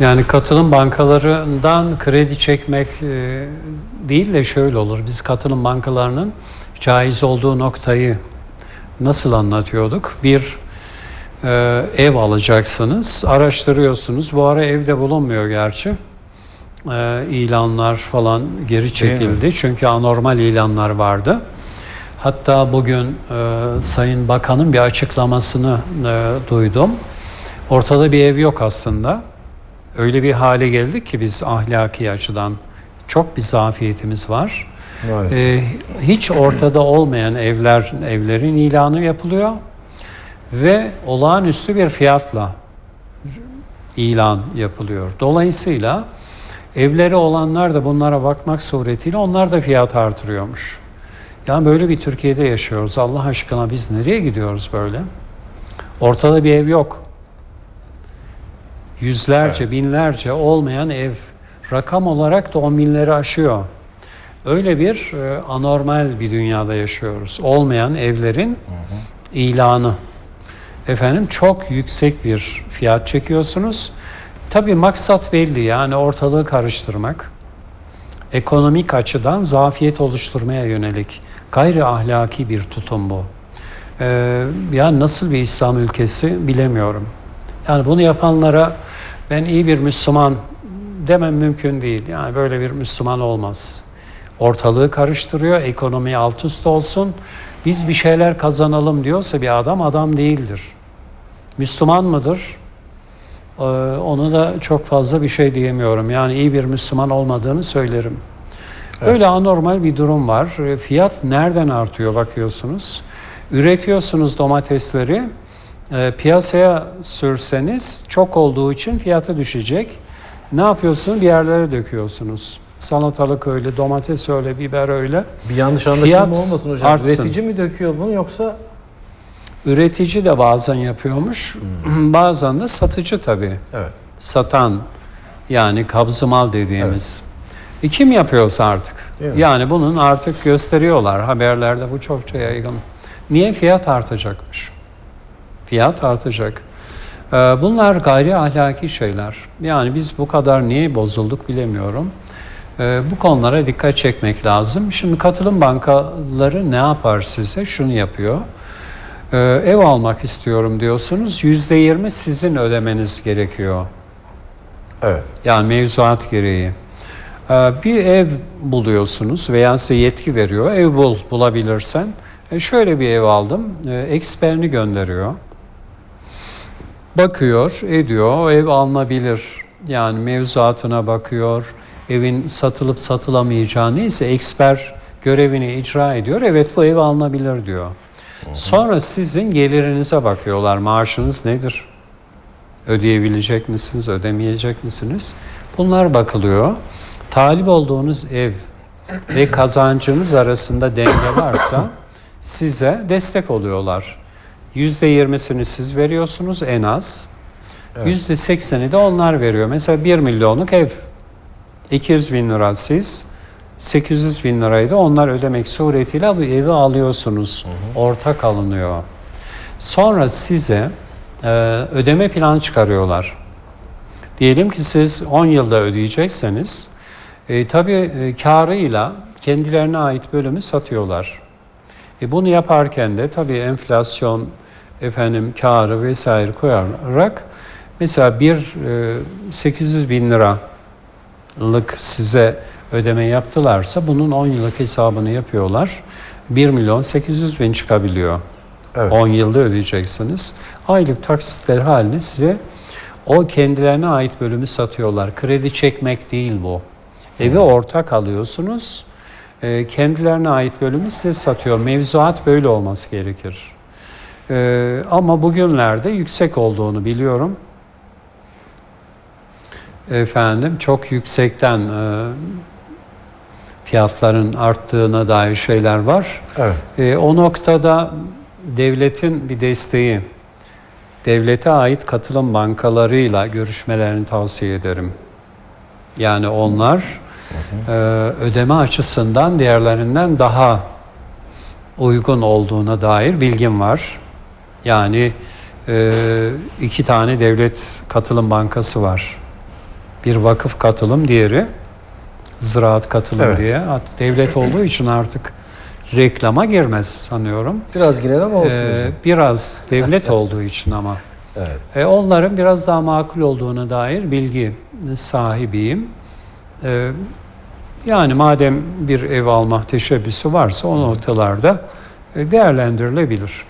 Yani katılım bankalarından kredi çekmek e, değil de şöyle olur. Biz katılım bankalarının caiz olduğu noktayı nasıl anlatıyorduk? Bir e, ev alacaksınız, araştırıyorsunuz. Bu ara evde bulunmuyor gerçi. E, ilanlar falan geri çekildi. Çünkü anormal ilanlar vardı. Hatta bugün e, Sayın Bakan'ın bir açıklamasını e, duydum. Ortada bir ev yok aslında. Öyle bir hale geldik ki biz ahlaki açıdan çok bir zafiyetimiz var. Maalesef. Ee, hiç ortada olmayan evler evlerin ilanı yapılıyor ve olağanüstü bir fiyatla ilan yapılıyor. Dolayısıyla evleri olanlar da bunlara bakmak suretiyle onlar da fiyat artırıyormuş. Yani böyle bir Türkiye'de yaşıyoruz. Allah aşkına biz nereye gidiyoruz böyle? Ortada bir ev yok. Yüzlerce, binlerce olmayan ev. Rakam olarak da on binleri aşıyor. Öyle bir e, anormal bir dünyada yaşıyoruz. Olmayan evlerin ilanı. Efendim çok yüksek bir fiyat çekiyorsunuz. Tabii maksat belli yani ortalığı karıştırmak. Ekonomik açıdan zafiyet oluşturmaya yönelik gayri ahlaki bir tutum bu. Ee, yani nasıl bir İslam ülkesi bilemiyorum. Yani bunu yapanlara ben iyi bir Müslüman demem mümkün değil. Yani böyle bir Müslüman olmaz. Ortalığı karıştırıyor, ekonomi alt üst olsun. Biz bir şeyler kazanalım diyorsa bir adam adam değildir. Müslüman mıdır? Ee, onu da çok fazla bir şey diyemiyorum. Yani iyi bir Müslüman olmadığını söylerim. Öyle anormal bir durum var. E, Fiyat nereden artıyor bakıyorsunuz. Üretiyorsunuz domatesleri. E, piyasaya sürseniz çok olduğu için fiyatı düşecek. Ne yapıyorsunuz? Bir yerlere döküyorsunuz. Salatalık öyle, domates öyle, biber öyle. Bir yanlış anlaşılma Fiyat olmasın hocam. artsın. Üretici mi döküyor bunu yoksa Üretici de bazen yapıyormuş. bazen de satıcı tabii. evet. Satan yani kabzı mal dediğimiz. E, kim yapıyorsa artık. Yani bunun artık gösteriyorlar haberlerde bu çokça yaygın. Niye fiyat artacakmış? Fiyat artacak. Ee, Bunlar gayri ahlaki şeyler. Yani biz bu kadar niye bozulduk bilemiyorum. Ee, Bu konulara dikkat çekmek lazım. Şimdi katılım bankaları ne yapar size? Şunu yapıyor. Ee, Ev almak istiyorum diyorsunuz. %20 sizin ödemeniz gerekiyor. Evet. Yani mevzuat gereği. Bir ev buluyorsunuz veya size yetki veriyor. Ev bul, bulabilirsen. E şöyle bir ev aldım. Eksperini gönderiyor. Bakıyor, ediyor. O ev alınabilir. Yani mevzuatına bakıyor. Evin satılıp satılamayacağını neyse eksper görevini icra ediyor. Evet bu ev alınabilir diyor. Sonra sizin gelirinize bakıyorlar. Maaşınız nedir? Ödeyebilecek misiniz, ödemeyecek misiniz? Bunlar bakılıyor. Talip olduğunuz ev ve kazancınız arasında denge varsa size destek oluyorlar. Yüzde yirmisini siz veriyorsunuz en az. Yüzde sekseni de onlar veriyor. Mesela 1 milyonluk ev. 200 bin lira siz, 800 bin lirayı da onlar ödemek suretiyle bu evi alıyorsunuz. Ortak alınıyor. Sonra size e, ödeme planı çıkarıyorlar. Diyelim ki siz 10 yılda ödeyecekseniz, e, tabii e, karıyla kendilerine ait bölümü satıyorlar. E, bunu yaparken de tabii enflasyon, efendim karı vesaire koyarak mesela bir e, 800 bin liralık size ödeme yaptılarsa bunun 10 yıllık hesabını yapıyorlar. 1 milyon 800 bin çıkabiliyor. Evet. 10 yılda ödeyeceksiniz. Aylık taksitler halinde size o kendilerine ait bölümü satıyorlar. Kredi çekmek değil bu. Evi ortak alıyorsunuz. e, Kendilerine ait bölümü size satıyor. Mevzuat böyle olması gerekir. E, Ama bugünlerde yüksek olduğunu biliyorum. Efendim çok yüksekten e, fiyatların arttığına dair şeyler var. Evet. E, o noktada devletin bir desteği, devlete ait katılım bankalarıyla görüşmelerini tavsiye ederim. Yani onlar e, ödeme açısından diğerlerinden daha uygun olduğuna dair bilgim var. Yani e, iki tane devlet katılım bankası var. Bir vakıf katılım, diğeri ziraat katılım Evet. diye. Devlet olduğu için artık reklama girmez sanıyorum. Biraz girelim ama olsun Ee, hocam. biraz devlet olduğu için ama. Evet. E, onların biraz daha makul olduğuna dair bilgi sahibiyim. E, yani madem bir ev alma teşebbüsü varsa o noktalarda e, değerlendirilebilir.